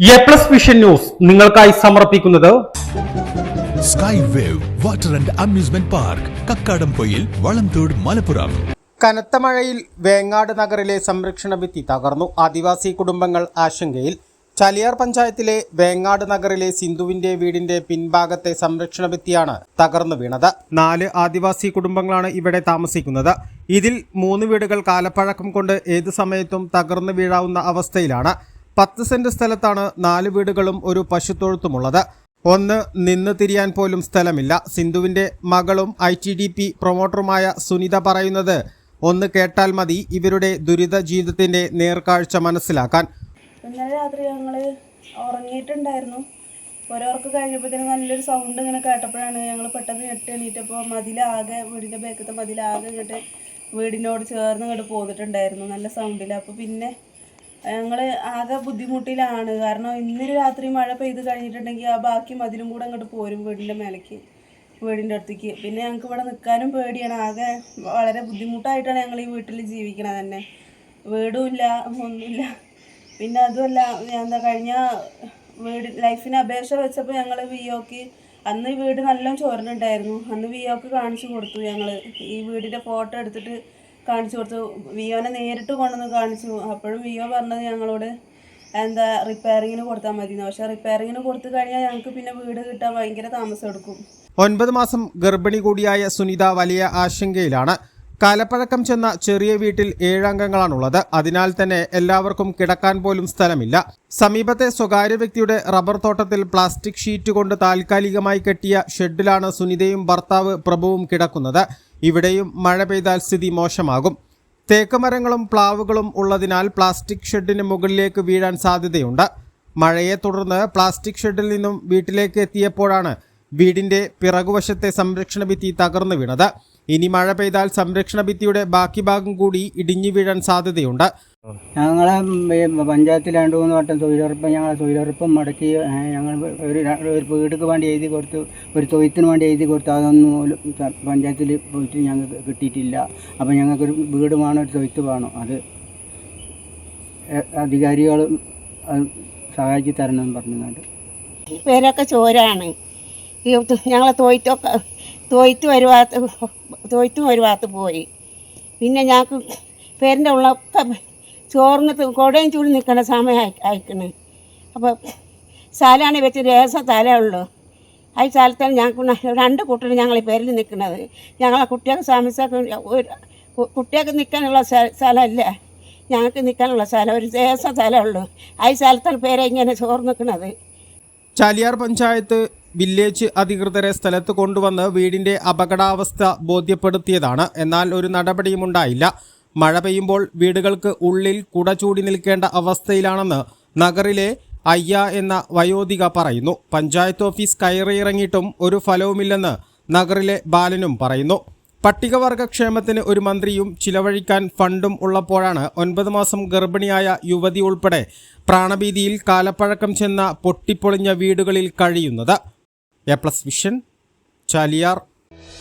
A plus vision news നിങ്ങൾക്കായി സമർപ്പിക്കുന്നത് sky wave water and amusement park Kakkadampoyil Valamthode Malappuram. കനത്ത മഴയിൽ വേങ്ങാട് നഗറിലെ സംരക്ഷണ ഭിത്തി തകർന്നു. ആദിവാസി കുടുംബങ്ങൾ ആശങ്കയിൽ. ചലിയാർ പഞ്ചായത്തിലെ വേങ്ങാട് നഗറിലെ സിന്ധുവിന്റെ വീടിന്റെ പിൻഭാഗത്തെ സംരക്ഷണ ഭിത്തിയാണ് തകർന്നു വീണത്. നാല് ആദിവാസി കുടുംബങ്ങളാണ് ഇവിടെ താമസിക്കുന്നത്. ഇതിൽ മൂന്ന് വീടുകൾ കാലപ്പഴക്കം കൊണ്ട് ഏതു സമയത്തും തകർന്നു വീഴാവുന്ന അവസ്ഥയിലാണ്. പത്ത് സെന്റ് സ്ഥലത്താണ് നാല് വീടുകളും ഒരു പശുത്തൊഴുത്തുമുള്ളത്. ഒന്ന് നിന്ന് തിരിയാൻ പോലും സ്ഥലമില്ല. സിന്ധുവിന്റെ മകളും ഐ ടി ഡി പി പ്രൊമോട്ടറുമായ സുനിത പറയുന്നത് ഒന്ന് കേട്ടാൽ മതി ഇവരുടെ ദുരിത ജീവിതത്തിന്റെ നേർക്കാഴ്ച മനസ്സിലാക്കാൻ. ഇന്നലെ രാത്രി ഞങ്ങൾ ഉറങ്ങിയിട്ടുണ്ടായിരുന്നു. ഓരോർക്ക് കഴിഞ്ഞപ്പോഴത്തേനും നല്ലൊരു സൗണ്ട് ഇങ്ങനെ കേട്ടപ്പോഴാണ് ഞങ്ങൾ പെട്ടെന്ന് ഞെട്ടി എണീറ്റപ്പോൾ മതിലാകെ വീടിന്റെ ബേക്കത്തെ മതിലാകെ ഇങ്ങോട്ട് വീടിനോട് ചേർന്ന് ഇങ്ങോട്ട് പോന്നിട്ടുണ്ടായിരുന്നു. നല്ല സൗണ്ടിൽ അപ്പോൾ പിന്നെ ഞങ്ങൾ ആകെ ബുദ്ധിമുട്ടിലാണ്. കാരണം ഇന്നൊരു രാത്രി മഴ പെയ്ത് കഴിഞ്ഞിട്ടുണ്ടെങ്കിൽ ആ ബാക്കി മതിലും കൂടെ അങ്ങോട്ട് പോരും വീടിന്റെ മേലേക്ക് വീടിന്റെ അടുത്തേക്ക്. പിന്നെ ഞങ്ങൾക്ക് ഇവിടെ നിൽക്കാനും പേടിയാണ്. ആകെ വളരെ ബുദ്ധിമുട്ടായിട്ടാണ് ഞങ്ങൾ ഈ വീട്ടിൽ ജീവിക്കണത് തന്നെ. വീടുമില്ല ഒന്നുമില്ല പിന്നെ അതുമല്ല എന്താ കഴിഞ്ഞ വീട് ലൈഫിന് അപേക്ഷ വെച്ചപ്പോൾ ഞങ്ങൾ വി ഒക്ക് അന്ന് ഈ വീട് നല്ല ചോരനുണ്ടായിരുന്നു അന്ന് വി ഒക്ക് കാണിച്ചു കൊടുത്തു ഞങ്ങൾ ഈ വീടിന്റെ ഫോട്ടോ എടുത്തിട്ട് കാണിച്ചു കൊടുത്തു. വിയോനെ നേരിട്ട് കൊണ്ടുവന്ന് കാണിച്ചു. അപ്പോഴും വിയോ പറഞ്ഞത് ഞങ്ങളോട് എന്താ റിപ്പയറിങ്ങിന് കൊടുത്താൽ മതി പക്ഷേ റിപ്പയറിങ്ങിന് കൊടുത്തു കഴിഞ്ഞാൽ ഞങ്ങൾക്ക് പിന്നെ വീട് കിട്ടാൻ ഭയങ്കര താമസം എടുക്കും. ഒൻപത് മാസം ഗർഭിണി കൂടിയായ സുനിത വലിയ ആശങ്കയിലാണ്. കാലപ്പഴക്കം ചെന്ന ചെറിയ വീട്ടിൽ ഏഴംഗങ്ങളാണുള്ളത്. അതിനാൽ തന്നെ എല്ലാവർക്കും കിടക്കാൻ പോലും സ്ഥലമില്ല. സമീപത്തെ സ്വകാര്യ വ്യക്തിയുടെ റബ്ബർ തോട്ടത്തിൽ പ്ലാസ്റ്റിക് ഷീറ്റ് കൊണ്ട് താൽക്കാലികമായി കെട്ടിയ ഷെഡിലാണ് സുനിതയും ഭർത്താവ് പ്രഭുവും കിടക്കുന്നത്. ഇവിടെയും മഴ പെയ്താൽ സ്ഥിതി മോശമാകും. തേക്ക് മരങ്ങളും പ്ലാവുകളും ഉള്ളതിനാൽ പ്ലാസ്റ്റിക് ഷെഡിന് മുകളിലേക്ക് വീഴാൻ സാധ്യതയുണ്ട്. മഴയെ തുടർന്ന് പ്ലാസ്റ്റിക് ഷെഡിൽ നിന്നും വീട്ടിലേക്ക് എത്തിയപ്പോഴാണ് വീടിന്റെ പിറകുവശത്തെ സംരക്ഷണ ഭിത്തി തകർന്നു വീണത്. ഇനി മഴ പെയ്താൽ സംരക്ഷണ ഭിത്തിയുടെ ബാക്കി ഭാഗം കൂടി ഇടിഞ്ഞു വീഴാൻ സാധ്യതയുണ്ട്. ഞങ്ങളെ പഞ്ചായത്തിൽ രണ്ട് മൂന്ന് വട്ടം തൊഴിലുറപ്പ് ഞങ്ങളെ തൊഴിലുറപ്പും മുടക്കി ഞങ്ങൾ ഒരു ഒരു വീടുക്ക് വേണ്ടി എഴുതി കൊടുത്തു ഒരു തൊയ്ത്തിന് വേണ്ടി എഴുതി കൊടുത്തു അതൊന്നും പഞ്ചായത്തിൽ പോയിട്ട് ഞങ്ങൾക്ക് കിട്ടിയിട്ടില്ല. അപ്പോൾ ഞങ്ങൾക്കൊരു വീട് വേണം ഒരു തൊയ്ത്ത് വേണം. അത് അധികാരികൾ സഹായിച്ച് തരണം എന്ന് പറഞ്ഞുകൊണ്ട്. പേരൊക്കെ ചോരാണ്. ഈ ഞങ്ങളെ തോയ്ത്തൊക്കെ തോയ്ത്ത് ഒരു ഭാഗത്ത് തോയ്ത്തും ഒരു ഭാഗത്ത് പോയി. പിന്നെ ഞങ്ങൾക്ക് പേരിന്റെ ഉള്ളൊക്കെ ചോർന്നിട്ട് കുടയും ചൂടി നിൽക്കുന്ന സമയം അയക്കണേ അപ്പോൾ സ്ഥലമാണ് വെച്ച് രേസ സ്ഥലമുള്ളൂ ആ സ്ഥലത്താണ് ഞങ്ങൾക്ക് രണ്ട് കുട്ടികൾ ഞങ്ങൾ ഈ പേരിൽ നിൽക്കുന്നത്. ഞങ്ങളെ കുട്ടികൾക്ക് ഒരു കുട്ടികൾക്ക് നിൽക്കാനുള്ള സ്ഥ- സ്ഥലമല്ല. ഞങ്ങൾക്ക് നിൽക്കാനുള്ള സ്ഥലം ഒരു രേസ സ്ഥലമുള്ളൂ ആ സ്ഥലത്താണ് പേരെ ഇങ്ങനെ ചോർന്ന് നിൽക്കുന്നത്. ചാലിയാർ പഞ്ചായത്ത് വില്ലേജ് അധികൃതരെ സ്ഥലത്ത് കൊണ്ടുവന്ന് വീടിന്റെ അപകടാവസ്ഥ ബോധ്യപ്പെടുത്തിയതാണ്. എന്നാൽ ഒരു നടപടിയും ഉണ്ടായില്ല മഴ പെയ്യുമ്പോൾ വീടുകൾക്ക് ഉള്ളിൽ കുട ചൂടി നിൽക്കേണ്ട അവസ്ഥയിലാണെന്ന് നഗറിലെ അയ്യ എന്ന വയോധിക പറയുന്നു. പഞ്ചായത്ത് ഓഫീസ് കയറിയിറങ്ങിയിട്ടും ഒരു ഫലവുമില്ലെന്ന് നഗറിലെ ബാലനും പറയുന്നു. പട്ടികവർഗ ക്ഷേമത്തിന് ഒരു മന്ത്രിയും ചിലവഴിക്കാൻ ഫണ്ടും ഉള്ളപ്പോഴാണ് ഒൻപത് മാസം ഗർഭിണിയായ യുവതി ഉൾപ്പെടെ പ്രാണഭീതിയിൽ കാലപ്പഴക്കം ചെന്ന പൊട്ടിപ്പൊളിഞ്ഞ വീടുകളിൽ കഴിയുന്നത്. A plus vision Chaliyar.